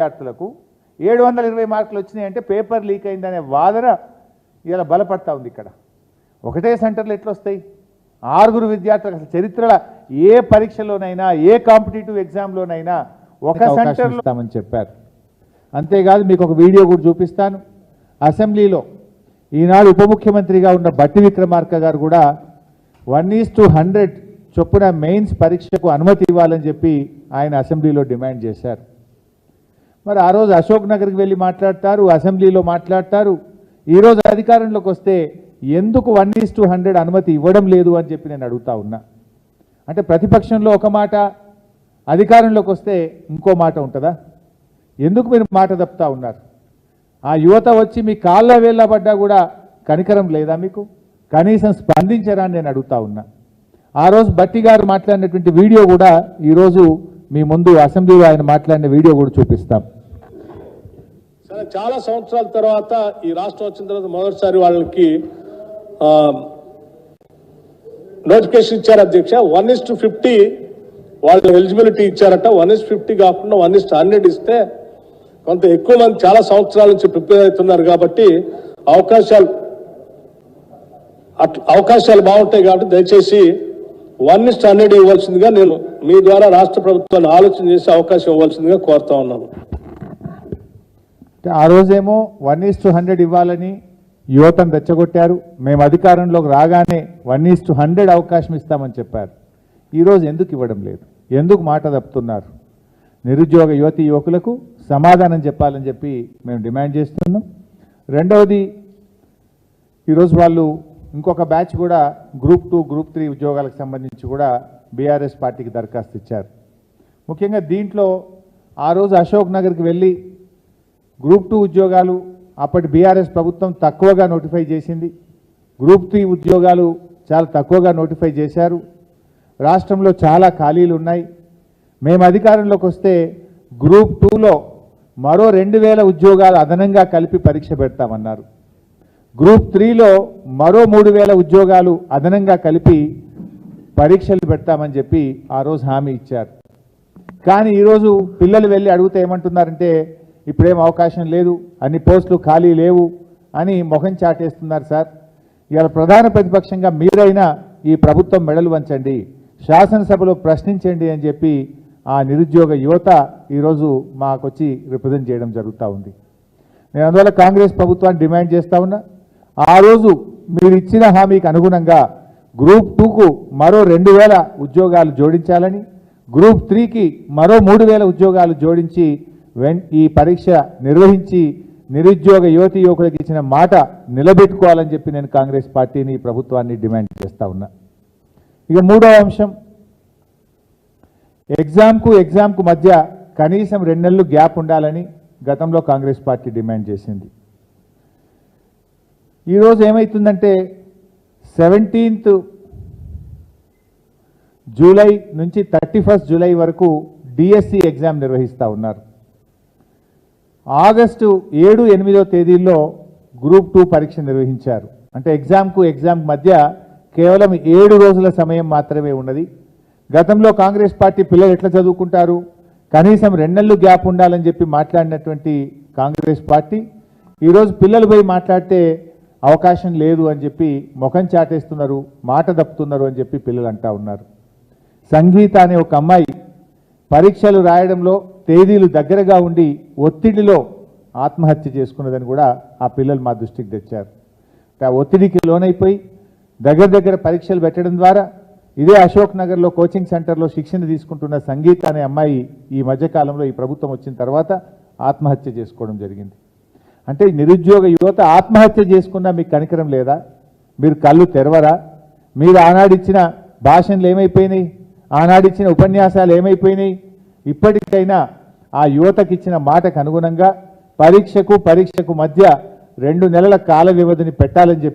విద్యార్థులకు ఏడు వందల ఇరవై మార్కులు వచ్చినాయంటే పేపర్ లీక్ అయిందనే వాదన ఇలా బలపడతా ఉంది ఇక్కడ. ఒకటే సెంటర్లో ఎట్లా వస్తాయి ఆరుగురు విద్యార్థులకు అసలు చరిత్రలో ఏ పరీక్షలోనైనా ఏ కాంపిటేటివ్ ఎగ్జామ్లోనైనా ఒక సెంటర్లో ఇస్తామని చెప్పారు. అంతేకాదు మీకు ఒక వీడియో కూడా చూపిస్తాను. అసెంబ్లీలో ఈనాడు ఉప ముఖ్యమంత్రిగా ఉన్న బట్టి విక్రమార్క గారు కూడా వన్ ఈస్ టు హండ్రెడ్ చొప్పున మెయిన్స్ పరీక్షకు అనుమతి ఇవ్వాలని చెప్పి ఆయన అసెంబ్లీలో డిమాండ్ చేశారు. మరి ఆ రోజు అశోక్ నగర్కి వెళ్ళి మాట్లాడతారు అసెంబ్లీలో మాట్లాడతారు. ఈరోజు అధికారంలోకి వస్తే ఎందుకు వన్ ఈస్ టూ హండ్రెడ్ అనుమతి ఇవ్వడం లేదు అని చెప్పి నేను అడుగుతా ఉన్నా. అంటే ప్రతిపక్షంలో ఒక మాట అధికారంలోకి వస్తే ఇంకో మాట ఉంటుందా? ఎందుకు మీరు మాట తప్పుతా ఉన్నారు? ఆ యువత వచ్చి మీ కాళ్ళ వేళ్ళబడ్డా కూడా కనికరం లేదా మీకు? కనీసం స్పందించరా నేను అడుగుతా ఉన్నా. ఆ రోజు బట్టి గారు మాట్లాడినటువంటి వీడియో కూడా ఈరోజు మీ ముందు అసెంబ్లీలో ఆయన మాట్లాడిన వీడియో కూడా చూపిస్తాం. కానీ చాలా సంవత్సరాల తర్వాత ఈ రాష్ట్రం వచ్చిన తర్వాత మొదటిసారి వాళ్ళకి నోటిఫికేషన్ ఇచ్చారు అధ్యక్ష. వన్ ఇస్ టు ఫిఫ్టీ వాళ్ళు ఎలిజిబిలిటీ ఇచ్చారట. వన్ ఇస్ ఫిఫ్టీ కాకుండా వన్ ఇస్ హండ్రెడ్ ఇస్తే కొంత ఎక్కువ మంది చాలా సంవత్సరాల నుంచి ప్రిపేర్ అవుతున్నారు కాబట్టి అవకాశాలు అట్ అవకాశాలు బాగుంటాయి కాబట్టి దయచేసి వన్ ఇస్ హండ్రెడ్ ఇవ్వాల్సిందిగా నేను మీ ద్వారా రాష్ట్ర ప్రభుత్వాన్ని ఆలోచన చేసే అవకాశం ఇవ్వాల్సిందిగా కోరుతా ఉన్నాను. ఆ రోజేమో వన్ ఈస్ టు హండ్రెడ్ ఇవ్వాలని యువతను రెచ్చగొట్టారు. మేము అధికారంలోకి రాగానే వన్ ఈస్ టు హండ్రెడ్ అవకాశం ఇస్తామని చెప్పారు. ఈరోజు ఎందుకు ఇవ్వడం లేదు? ఎందుకు మాట తప్పుతున్నారు? నిరుద్యోగ యువతి యువకులకు సమాధానం చెప్పాలని చెప్పి మేము డిమాండ్ చేస్తున్నాం. రెండవది ఈరోజు వాళ్ళు ఇంకొక బ్యాచ్ కూడా గ్రూప్ టూ గ్రూప్ త్రీ ఉద్యోగాలకు సంబంధించి కూడా బీఆర్ఎస్ పార్టీకి దరఖాస్తు ఇచ్చారు. ముఖ్యంగా దీంట్లో ఆ రోజు అశోక్ నగర్కి వెళ్ళి గ్రూప్ టూ ఉద్యోగాలు అప్పటి బీఆర్ఎస్ ప్రభుత్వం తక్కువగా నోటిఫై చేసింది. గ్రూప్ త్రీ ఉద్యోగాలు చాలా తక్కువగా నోటిఫై చేశారు. రాష్ట్రంలో చాలా ఖాళీలు ఉన్నాయి. మేము అధికారంలోకి వస్తే గ్రూప్ టూలో మరో రెండు వేల ఉద్యోగాలు అదనంగా కలిపి పరీక్ష పెడతామన్నారు. గ్రూప్ త్రీలో మరో మూడు వేల ఉద్యోగాలు అదనంగా కలిపి పరీక్షలు పెడతామని చెప్పి ఆ రోజు హామీ ఇచ్చారు. కానీ ఈరోజు పిల్లలు వెళ్ళి అడిగితే ఏమంటున్నారంటే ఇప్పుడేం అవకాశం లేదు అన్ని పోస్టులు ఖాళీ లేవు అని మొహం చాటేస్తున్నారు సార్. ఇవాళ ప్రధాన ప్రతిపక్షంగా మీరైనా ఈ ప్రభుత్వం మెడలు వంచండి శాసనసభలో ప్రశ్నించండి అని చెప్పి ఆ నిరుద్యోగ యువత ఈరోజు మాకొచ్చి రిప్రజెంట్ చేయడం జరుగుతూ ఉంది. నేను అందువల్ల కాంగ్రెస్ ప్రభుత్వాన్ని డిమాండ్ చేస్తూ ఉన్నా. ఆ రోజు మీరు ఇచ్చిన హామీకి అనుగుణంగా గ్రూప్ టూకు మరో రెండు వేల ఉద్యోగాలు జోడించాలని గ్రూప్ త్రీకి మరో మూడు వేల ఉద్యోగాలు జోడించి ఈ పరీక్ష నిర్వహించి నిరుద్యోగ యువతి యువకులకు ఇచ్చిన మాట నిలబెట్టుకోవాలని చెప్పి నేను కాంగ్రెస్ పార్టీని ప్రభుత్వాన్ని డిమాండ్ చేస్తా ఉన్నా. ఇక మూడవ అంశం ఎగ్జామ్కు ఎగ్జామ్కు మధ్య కనీసం రెండు నెలలు గ్యాప్ ఉండాలని గతంలో కాంగ్రెస్ పార్టీ డిమాండ్ చేసింది. ఈరోజు ఏమవుతుందంటే సెవెంటీన్త్ జూలై నుంచి థర్టీ ఫస్ట్ జూలై వరకు డిఎస్సి ఎగ్జామ్ నిర్వహిస్తూ ఉన్నారు. ఆగస్టు ఏడు ఎనిమిదో తేదీల్లో గ్రూప్ టూ పరీక్ష నిర్వహించారు. అంటే ఎగ్జామ్కు ఎగ్జామ్ మధ్య కేవలం ఏడు రోజుల సమయం మాత్రమే ఉన్నది. గతంలో కాంగ్రెస్ పార్టీ పిల్లలు ఎట్లా చదువుకుంటారు? కనీసం రెండెళ్ళు గ్యాప్ ఉండాలని చెప్పి మాట్లాడినటువంటి కాంగ్రెస్ పార్టీ ఈరోజు పిల్లలు పోయి మాట్లాడితే అవకాశం లేదు అని చెప్పి ముఖం చాటేస్తున్నారు మాట దప్పుతున్నారు అని చెప్పి పిల్లలు అంటా ఉన్నారు. సంగీత అనే ఒక అమ్మాయి పరీక్షలు రాయడంలో తేదీలు దగ్గరగా ఉండి ఒత్తిడిలో ఆత్మహత్య చేసుకున్నదని కూడా ఆ పిల్లలు మా దృష్టికి తెచ్చారు. ఆ ఒత్తిడికి లోనైపోయి దగ్గర దగ్గర పరీక్షలు పెట్టడం ద్వారా ఇదే అశోక్ నగర్లో కోచింగ్ సెంటర్లో శిక్షణ తీసుకుంటున్న సంగీత అనే అమ్మాయి ఈ మధ్యకాలంలో ఈ ప్రభుత్వం వచ్చిన తర్వాత ఆత్మహత్య చేసుకోవడం జరిగింది. అంటే నిరుద్యోగ యువత ఆత్మహత్య చేసుకున్నా మీకు కనికరం లేదా? మీరు కళ్ళు తెరవరా? మీరు ఆనాడిచ్చిన భాషణలు ఏమైపోయినాయి? ఆనాడిచ్చిన ఉపన్యాసాలు ఏమైపోయినాయి? ఇప్పటికైనా ఆ యువతకి ఇచ్చిన మాటకు అనుగుణంగా పరీక్షకు పరీక్షకు మధ్య రెండు నెలల కాల వ్యవధిని పెట్టాలని చెప్పి